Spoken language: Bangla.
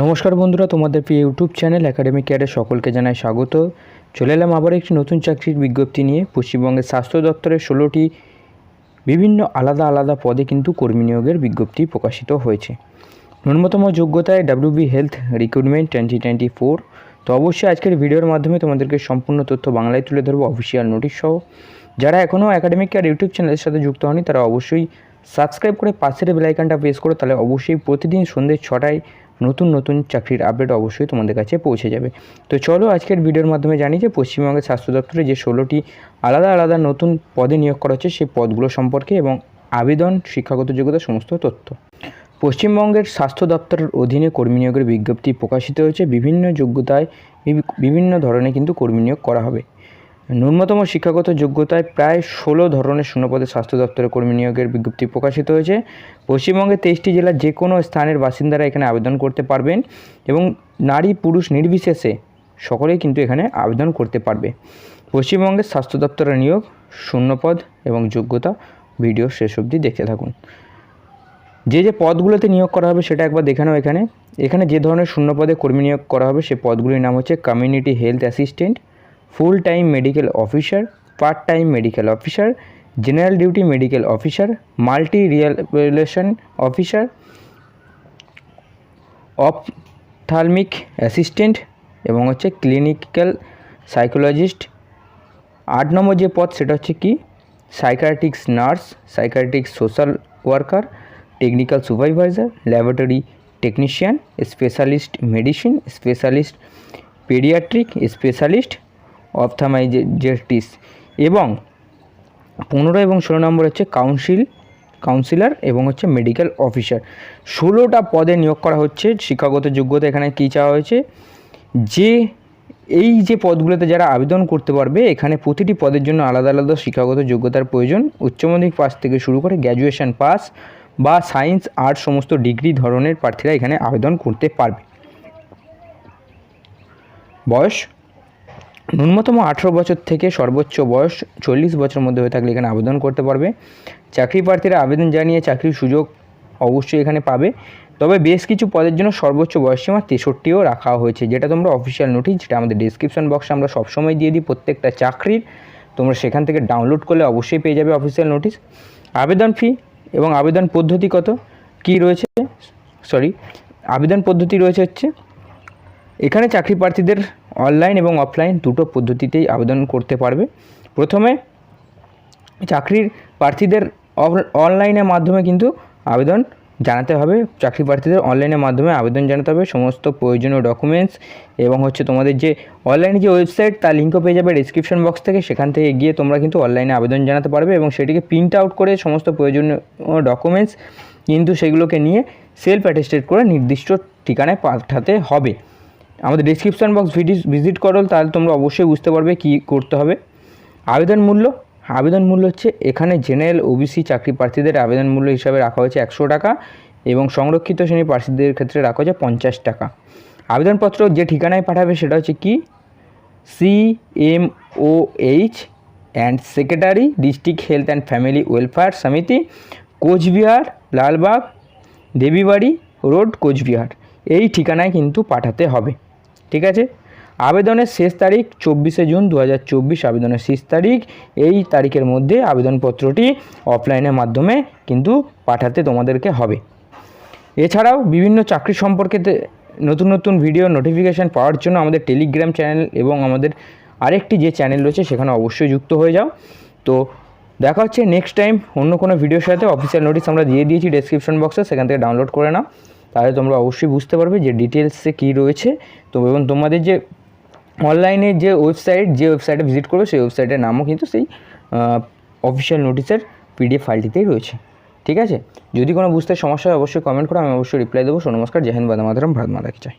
নমস্কার বন্ধুরা, তোমাদের প্রিয় ইউটিউব চ্যানেল একাডেমিক কেয়ারে সকলকে জানাই স্বাগত। চলে এলাম আবার একটি নতুন চাকরির বিজ্ঞপ্তি নিয়ে। পশ্চিমবঙ্গের স্বাস্থ্য দপ্তরের ষোলোটি বিভিন্ন আলাদা আলাদা পদে কিন্তু কর্মী নিয়োগের বিজ্ঞপ্তি প্রকাশিত হয়েছে। ন্যূনতম যোগ্যতায় WB health recruitment twenty twenty four তো অবশ্যই আজকের ভিডিওর মাধ্যমে তোমাদেরকে সম্পূর্ণ তথ্য বাংলায় তুলে ধরবো অফিসিয়াল নোটিশ সহ। যারা এখনও একাডেমিক কেয়ার ইউটিউব চ্যানেলের সাথে যুক্ত হয়নি, তারা অবশ্যই সাবস্ক্রাইব করে পাশের বেলাইকানটা প্রেস করো। তাহলে অবশ্যই প্রতিদিন সন্ধ্যে ছটায় নতুন নতুন চাকরির আপডেট অবশ্যই তোমাদের কাছে পৌঁছে যাবে। তো চলো আজকের ভিডিওর মাধ্যমে জানি যে পশ্চিমবঙ্গের স্বাস্থ্য দপ্তরে যে ষোলোটি আলাদা আলাদা নতুন পদে নিয়োগ করা হচ্ছে সেই পদগুলো সম্পর্কে এবং আবেদন, শিক্ষাগত যোগ্যতা, সমস্ত তথ্য। পশ্চিমবঙ্গের স্বাস্থ্য দপ্তরের অধীনে কর্মী নিয়োগের বিজ্ঞপ্তি প্রকাশিত হয়েছে। বিভিন্ন যোগ্যতায় বিভি- বিভিন্ন ধরনের কিন্তু কর্মী নিয়োগ করা হবে। ন্যূনতম শিক্ষাগত যোগ্যতায় প্রায় ষোলো ধরনের শূন্যপদে স্বাস্থ্য দপ্তরে কর্মী নিয়োগের বিজ্ঞপ্তি প্রকাশিত হয়েছে। পশ্চিমবঙ্গের তেইশটি জেলার যে কোনো স্থানের বাসিন্দারা এখানে আবেদন করতে পারবেন এবং নারী পুরুষ নির্বিশেষে সকলেই কিন্তু এখানে আবেদন করতে পারবে। পশ্চিমবঙ্গের স্বাস্থ্য দপ্তরের নিয়োগ, শূন্যপদ এবং যোগ্যতা ভিডিও শেষ অবধি দেখতে থাকুন। যে যে পদগুলোতে নিয়োগ করা হবে সেটা একবার দেখে নাও এখানে। এখানে যে ধরনের শূন্য পদে কর্মী নিয়োগ করা হবে সে পদগুলির নাম হচ্ছে community health assistant full time medical officer part time medical officer general duty medical officer multi relation officer ophthalmic assistant এবং হচ্ছে ক্লিনিক্যাল সাইকোলজিস্ট আট নম্বর যে পদ, সেটা হচ্ছে কি? Psychiatrics nurse psychiatrics social worker technical supervisor laboratory technician specialist medicine specialist paediatric specialist ophthalmologists এবং পনেরো এবং ষোলো নম্বর হচ্ছে কাউন্সিল কাউন্সিলর এবং হচ্ছে মেডিকেল অফিসার ষোলোটা পদে নিয়োগ করা হচ্ছে, শিক্ষাগত যোগ্যতা এখানে কী চাওয়া হয়েছে? যে এই যে পদগুলোতে যারা আবেদন করতে পারবে, এখানে প্রতিটি পদের জন্য আলাদা আলাদা শিক্ষাগত যোগ্যতার প্রয়োজন। উচ্চ মাধ্যমিক পাস থেকে শুরু করে গ্র্যাজুয়েশন পাস বা সায়েন্স আর্টস সমস্ত ডিগ্রি ধরনের প্রার্থীরা এখানে আবেদন করতে পারবে। বয়স ন্যূনতম আঠেরো বছর থেকে সর্বোচ্চ বয়স চল্লিশ বছরের মধ্যে হয়ে থাকলে এখানে আবেদন করতে পারবে। চাকরি প্রার্থীরা আবেদন জানিয়ে চাকরির সুযোগ অবশ্যই এখানে পাবে। তবে বেশ কিছু পদের জন্য সর্বোচ্চ বয়সসীমা তেষট্টিও রাখা হয়েছে, যেটা তোমরা অফিসিয়াল নোটিশ যেটা আমাদের ডিসক্রিপশন বক্সে আমরা সবসময় দিয়ে দিই। প্রত্যেকটা চাকরির তোমরা সেখান থেকে ডাউনলোড করলে অবশ্যই পেয়ে যাবে অফিসিয়াল নোটিশ আবেদন ফি এবং আবেদন পদ্ধতি কত? কী রয়েছে? সরি আবেদন পদ্ধতি রয়েছে হচ্ছে এখানে চাকরি প্রার্থীদের অনলাইন এবং অফলাইন দুটো পদ্ধতিতেই আবেদন করতে পারবে। প্রথমে চাকরির প্রার্থীদের অনলাইনের মাধ্যমে কিন্তু আবেদন জানাতে হবে। চাকরি প্রার্থীদের অনলাইনের মাধ্যমে আবেদন জানাতে হবে। সমস্ত প্রয়োজনীয় ডকুমেন্টস এবং হচ্ছে তোমাদের যে অনলাইনে যে ওয়েবসাইট তার লিঙ্কও পেয়ে যাবে ডিসক্রিপশন বক্স থেকে। সেখান থেকে গিয়ে তোমরা কিন্তু অনলাইনে আবেদন জানাতে পারবে এবং সেটিকে প্রিন্ট আউট করে সমস্ত প্রয়োজনীয় ডকুমেন্টস কিন্তু সেগুলোকে নিয়ে সেলফ অ্যাটেস্টেড করে নির্দিষ্ট ঠিকানায় পাঠাতে হবে। আমাদের ডিসক্রিপশন বক্স ভিজিট করো, তাহলে তোমরা অবশ্যই বুঝতে পারবে কী করতে হবে। আবেদন মূল্য আবেদন মূল্য হচ্ছে এখানে জেনারেল ওবিসি চাকরি প্রার্থীদের আবেদন মূল্য হিসাবে রাখা হয়েছে একশো টাকা এবং সংরক্ষিত শ্রেণি প্রার্থীদের ক্ষেত্রে রাখা হয়েছে পঞ্চাশ টাকা। আবেদনপত্র যে ঠিকানায় পাঠাবে সেটা হচ্ছে কি? C M O H and secretary district health and family welfare সমিতি কোচবিহার লালবাগ দেবীবাড়ি রোড কোচবিহার এই ঠিকানায় কিন্তু পাঠাতে হবে। ঠিক আছে? আবেদনের শেষ তারিখ চব্বিশে জুন দু হাজার চব্বিশ, আবেদনের শেষ তারিখ এই তারিখের মধ্যে আবেদনপত্রটি অফলাইনের মাধ্যমে কিন্তু পাঠাতে তোমাদেরকে হবে। এছাড়াও বিভিন্ন চাকরি সম্পর্কে নতুন নতুন ভিডিও নোটিফিকেশান পাওয়ার জন্য আমাদের টেলিগ্রাম চ্যানেল এবং আমাদের আরেকটি যে চ্যানেল রয়েছে সেখানে অবশ্যই যুক্ত হয়ে যাও। তো দেখা হচ্ছে নেক্সট টাইম অন্য কোনো ভিডিওর সাথে। অফিসিয়াল নোটিশ আমরা দিয়ে দিয়েছি ডেসক্রিপশন বক্সে সেখান থেকে ডাউনলোড করে নাও। তাহলে তোমরা অবশ্যই বুঝতে পারবে যে ডিটেলসে কী রয়েছে। তো এবং তোমাদের যে অনলাইনে যে ওয়েবসাইট যে ওয়েবসাইটে ভিজিট করবে, সেই ওয়েবসাইটের নামও কিন্তু সেই অফিসিয়াল নোটিশের পিডিএফ ফাইলটিতেই রয়েছে। ঠিক আছে? যদি কোনো বুঝতে সমস্যা হয়, অবশ্যই কমেন্ট করো, আমি অবশ্যই রিপ্লাই দেবো। নমস্কার, জয় হিন্দ বাদা ভারত মাতা কি চাই